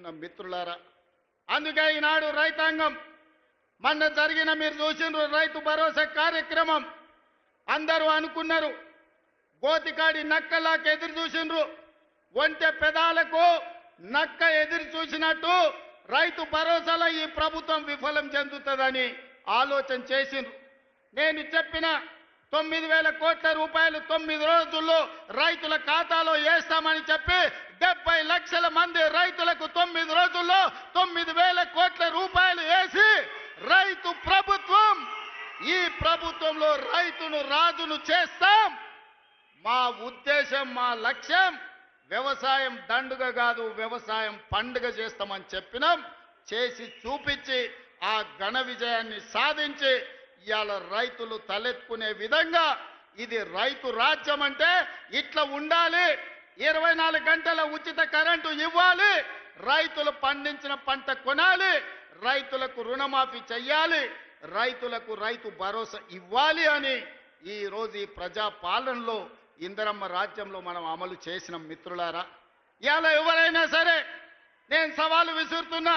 చెప్తున్న మిత్రులారా అందుకే ఈనాడు రైతాంగం మొన్న జరిగిన మీరు చూసిండ్రు రైతు భరోసా కార్యక్రమం. అందరూ అనుకున్నారు గోతికాడి నక్కలాకి ఎదురు చూసిండ్రు ఒంటె పెదాలకు నక్క ఎదురు చూసినట్టు రైతు భరోసాలో ఈ ప్రభుత్వం విఫలం చెందుతుందని ఆలోచన చేసిండ్రు. నేను చెప్పిన తొమ్మిది వేల కోట్ల రూపాయలు తొమ్మిది రోజుల్లో రైతుల ఖాతాలో వేస్తామని చెప్పి డెబ్బై లక్షల మంది రైతులకు తొమ్మిది రోజుల్లో తొమ్మిది వేల కోట్ల రూపాయలు వేసి రైతు ప్రభుత్వం ఈ ప్రభుత్వంలో రైతును రాజును చేస్తాం. మా ఉద్దేశం మా లక్ష్యం వ్యవసాయం దండుగ కాదు వ్యవసాయం పండుగ చేస్తామని చెప్పినాం. చేసి చూపించి ఆ ఘన విజయాన్ని సాధించి ఇవాళ రైతులు తలెత్తుకునే విధంగా ఇది రైతు రాజ్యం అంటే ఇట్లా ఉండాలి. ఇరవై నాలుగు గంటల ఉచిత కరెంటు ఇవ్వాలి. రైతులు పండించిన పంట కొనాలి. రైతులకు రుణమాఫీ చెయ్యాలి. రైతులకు రైతు భరోసా ఇవ్వాలి అని ఈరోజు ఈ ప్రజా పాలనలో ఇందరమ్మ రాజ్యంలో మనం అమలు చేసిన మిత్రులారా. ఇవాళ ఎవరైనా సరే నేను సవాలు విసురుతున్నా.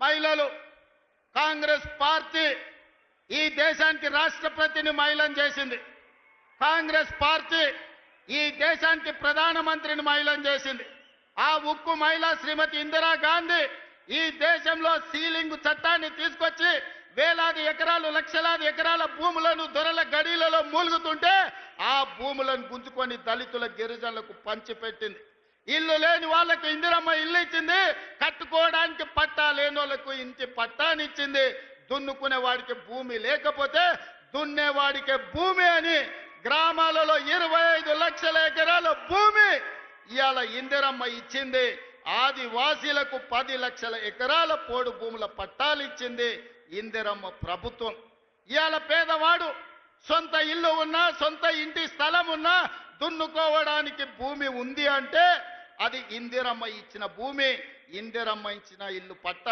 మహిళలు కాంగ్రెస్ పార్టీ ఈ దేశానికి రాష్ట్రపతిని మహిళను చేసింది. కాంగ్రెస్ పార్టీ ఈ దేశానికి ప్రధానమంత్రిని మహిళను చేసింది. ఆ ఉక్కు మహిళ శ్రీమతి ఇందిరా గాంధీ ఈ దేశంలో సీలింగ్ చట్టాన్ని తీసుకొచ్చి వేలాది ఎకరాలు లక్షలాది ఎకరాల భూములను దొరల గడీలలో మూలుగుతుంటే ఆ భూములను గుంజుకొని దళితుల గిరిజనులకు పంచిపెట్టింది. ఇల్లు లేని వాళ్ళకు ఇందిరమ్మ ఇల్లు ఇచ్చింది. కట్టుకోవడానికి పట్టా వాళ్ళకు ఇంటి పట్టానిచ్చింది దున్నుకునే వాడికి భూమి లేకపోతే దున్నేవాడికి భూమి అని గ్రామాలలో ఇరవై ఐదు లక్షల ఎకరాల భూమి ఇవాళ ఇందిరమ్మ ఇచ్చింది. ఆదివాసీలకు పది లక్షల ఎకరాల పోడు భూముల పట్టాలు ఇచ్చింది ఇందిరమ్మ ప్రభుత్వం. ఇవాళ పేదవాడు సొంత ఇల్లు ఉన్నా సొంత ఇంటి స్థలం ఉన్నా దున్నుకోవడానికి భూమి ఉంది అంటే అది ఇందిరమ్మ ఇచ్చిన భూమి ఇందిరమ్మ ఇచ్చిన ఇల్లు పట్ట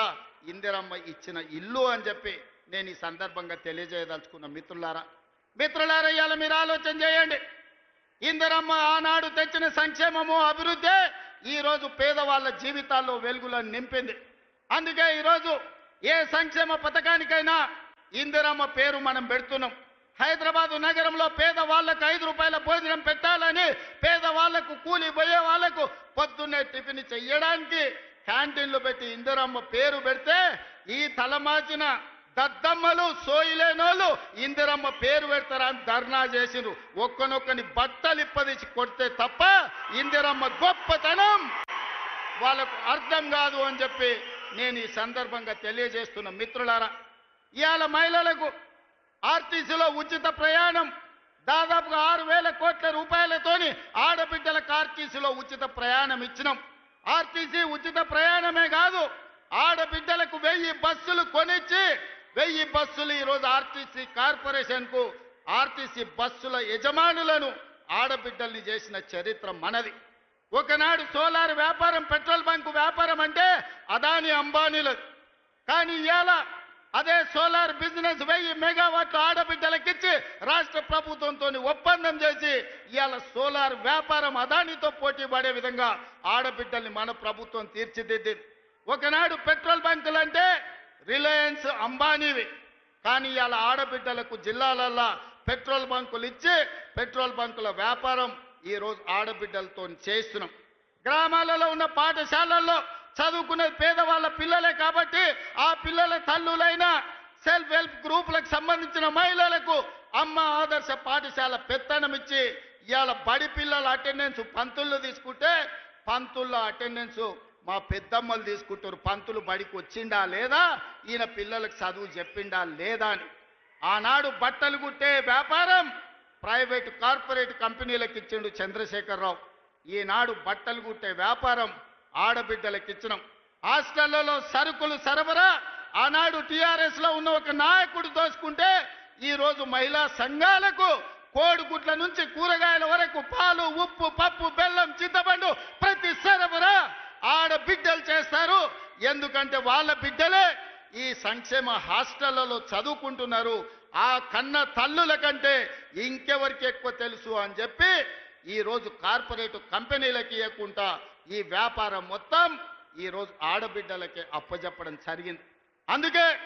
ఇందిరమ్మ ఇచ్చిన ఇల్లు అని చెప్పి నేను ఈ సందర్భంగా తెలియజేయదలుచుకున్న మిత్రులారా. మిత్రులారా ఇవాళ మీరు ఆలోచన చేయండి. ఇందిరమ్మ ఆనాడు తెచ్చిన సంక్షేమము అభివృద్ధి ఈరోజు పేదవాళ్ళ జీవితాల్లో వెలుగులను నింపింది. అందుకే ఈరోజు ఏ సంక్షేమ పథకానికైనా ఇందిరమ్మ పేరు మనం పెడుతున్నాం. హైదరాబాదు నగరంలో పేదవాళ్ళకు ఐదు రూపాయల భోజనం పెట్టాలని పేదవాళ్ళకు కూలి పోయే వాళ్ళకు పొద్దున్నే టిఫిన్ చెయ్యడానికి క్యాంటీన్లు పెట్టి ఇందిరమ్మ పేరు పెడితే ఈ తలమాచిన దద్దమ్మలు సోయిలేనోళ్ళు ఇందిరమ్మ పేరు పెడతారని ధర్నా చేసిండ్రు. ఒక్కనొక్కని బట్టలు ఇప్పదీసి కొడితే తప్ప ఇందిరమ్మ గొప్పతనం వాళ్ళకు అర్థం కాదు అని చెప్పి నేను ఈ సందర్భంగా తెలియజేస్తున్న మిత్రులారా ఇవాళ మహిళలకు ఆర్టీసీలో ఉచిత ప్రయాణం. దాదాపుగా ఆరు వేల కోట్ల రూపాయలతోని ఆడబిడ్డలకు ఆర్టీసీలో ఉచిత ప్రయాణం ఇచ్చినాం. ఆర్టీసీ ఉచిత ప్రయాణమే కాదు ఆడబిడ్డలకు వెయ్యి బస్సులు కొనిచ్చి వెయ్యి బస్సులు ఈరోజు ఆర్టీసీ కార్పొరేషన్కు ఆర్టీసీ బస్సుల యజమానులను ఆడబిడ్డల్ని చేసిన చరిత్ర మనది. ఒకనాడు సోలార్ వ్యాపారం పెట్రోల్ బంకు వ్యాపారం అంటే అదాని అంబానీలు. కానీ ఇవాళ అదే సోలార్ బిజినెస్ వెయ్యి మెగావాట్లు ఆడబిడ్డలకిచ్చి రాష్ట్ర ప్రభుత్వంతో ఒప్పందం చేసి ఇవాళ సోలార్ వ్యాపారం అదానితో పోటీ పడే విధంగా ఆడబిడ్డల్ని మన ప్రభుత్వం తీర్చిదిద్దింది. ఒకనాడు పెట్రోల్ బంకులు అంటే రిలయన్స్ అంబానీవి. కానీ ఇవాళ ఆడబిడ్డలకు జిల్లాలల్లా పెట్రోల్ బంకులు ఇచ్చి పెట్రోల్ బంకుల వ్యాపారం ఈరోజు ఆడబిడ్డలతో చేస్తున్నాం. గ్రామాలలో ఉన్న పాఠశాలల్లో చదువుకునే పేదవాళ్ళ పిల్లలే కాబట్టి ఆ పిల్లల తల్లులైన సెల్ఫ్ హెల్ప్ గ్రూపులకు సంబంధించిన మహిళలకు అమ్మ ఆదర్శ పాఠశాల పెత్తనం ఇచ్చి ఇవాళ బడి పిల్లల అటెండెన్స్ పంతుల్లో తీసుకుంటే పంతుల్లో అటెండెన్స్ మా పెద్దమ్మలు తీసుకుంటారు. పంతులు బడికి వచ్చిండా లేదా? ఈయన పిల్లలకు చదువు చెప్పిండా లేదా అని. ఆనాడు బట్టలు కుట్టే వ్యాపారం ప్రైవేట్ కార్పొరేట్ కంపెనీలకు ఇచ్చిండు చంద్రశేఖరరావు. ఈనాడు బట్టలు కుట్టే వ్యాపారం ఆడబిడ్డలకు ఇచ్చినాం. హాస్టళ్ళలో సరుకులు సరఫరా ఆనాడు టిఆర్ఎస్లో ఉన్న ఒక నాయకుడు దోచుకుంటే ఈ రోజు మహిళా సంఘాలకు కోడిగుట్ల నుంచి కూరగాయల వరకు పాలు ఉప్పు పప్పు బెల్లం చింతపండు ప్రతి సరఫరా ఆడబిడ్డలు చేస్తారు. ఎందుకంటే వాళ్ళ బిడ్డలే ఈ సంక్షేమ హాస్టళ్ళలో చదువుకుంటున్నారు. ఆ కన్న తల్లుల కంటే ఇంకెవరికి ఎక్కువ తెలుసు అని చెప్పి ఈరోజు కార్పొరేట్ కంపెనీలకి ఇవ్వకుండా ఈ వ్యాపారం మొత్తం ఈరోజు ఆడబిడ్డలకే అప్పజెప్పడం జరిగింది. అందుకే